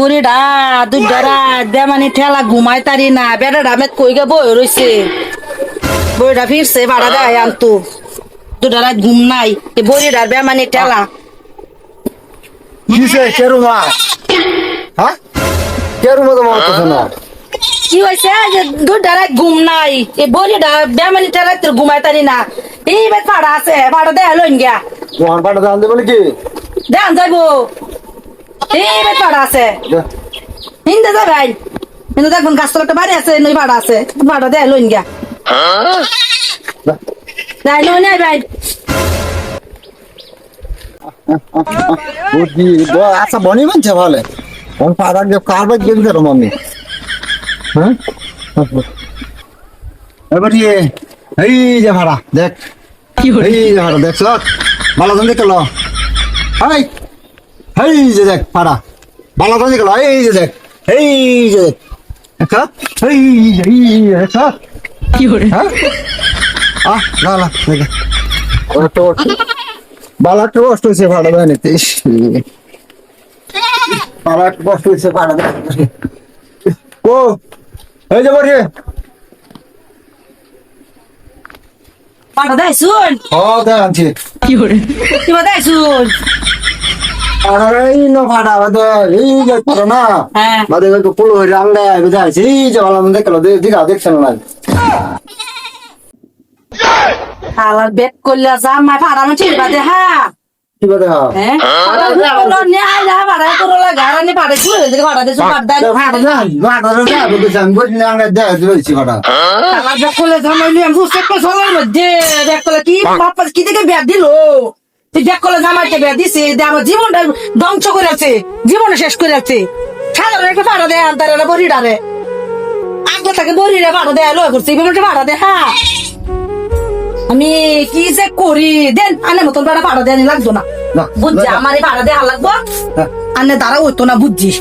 বুড়িটা দুইটা রাত দে মানে ঠেলা ঘুমাই তারি না বেটা ডামেত কই গে বই রইছে। বইটা ফিরছে ভাড়া দেয় আনতো। দুটা রাত ঘুম নাই এ বড়িটার বে মানে ঠেলা। কিসে কেরুমা? হ্যাঁ কেরুমা তো মত না কি হয়েছে যে দুটা রাত ঘুম নাই এ বড়িটা বে মানে ঠেলা তোর ঘুমাই তারি না। এই বে ভাড়া আছে ভাড়া দেয় লইন গিয়া। তোমার পাটা জানতে বলে কি? দেন যাইবো। এই বে ভাড়া আছে। হিন্দে যাবেন কিন্তু দেখুন গাছতলা একটা বাড়ি আছে নই ভাড়া আছে। ভাড়া দেয় লইন গিয়া। যাই লই নাই ভাই। বুদ্ধি আচ্ছা বনি বানছে ভালো? কোন পাড়া গিয়ে কারবার গেল কেন মামি হ্যাঁ? এবার ইয়ে এই যে ভাড়া দেখ। এই যে ভাড়া দেখছ ভালো দাম দেখল হাই এই যে দেখ ভাড়া ভালো দাম দেখল এই যে দেখ এই যে দেখ। দেখা এই যে এই যে দেখা হ্যাঁ? আহ না না তো বালা একটু কষ্ট হয়েছে ভাড়া দেয় নিতে বালা একটু কষ্ট হয়েছে ভাড়া দেয় ও এই যে বলি ভাড়া দেয় শুন। দেয় আনছি। কি দেয় শুন। বেট করলে জামাই ভাড়া মানে ঠিক বাদে হ্যাঁ কি বাদে হ্যাঁ। হ্যাঁ? বলো, নিয়ে আইলা, ভাড়া করো লা, গাড়া নিয়ে পাঠাইছি, ওই দিকে ভাড়া দেন। বুঝছি বলি না আমি মধ্যে বেট কি থেকে বেট দিল? তুই বেট করলে জামাইকে বেট দিছে দে আমার জীবনটা ধ্বংস করে আছে জীবনটা শেষ করে আছে সাধারণ একটা ভাড়া দেয় আনতারে না বড়িডারে আগে তাকে বড়িরে ভাড়া দেয় লয় করছে ভাড়া দেয় হ্যাঁ আমি কি যে করি? দেন আনে মতন ভাড়া ভাড়া দেয় লাগতো না। বুঝছি আমার ভাড়া দেওয়া লাগবো? হ্যাঁ। আনে তারা হইতো না বুঝছিস।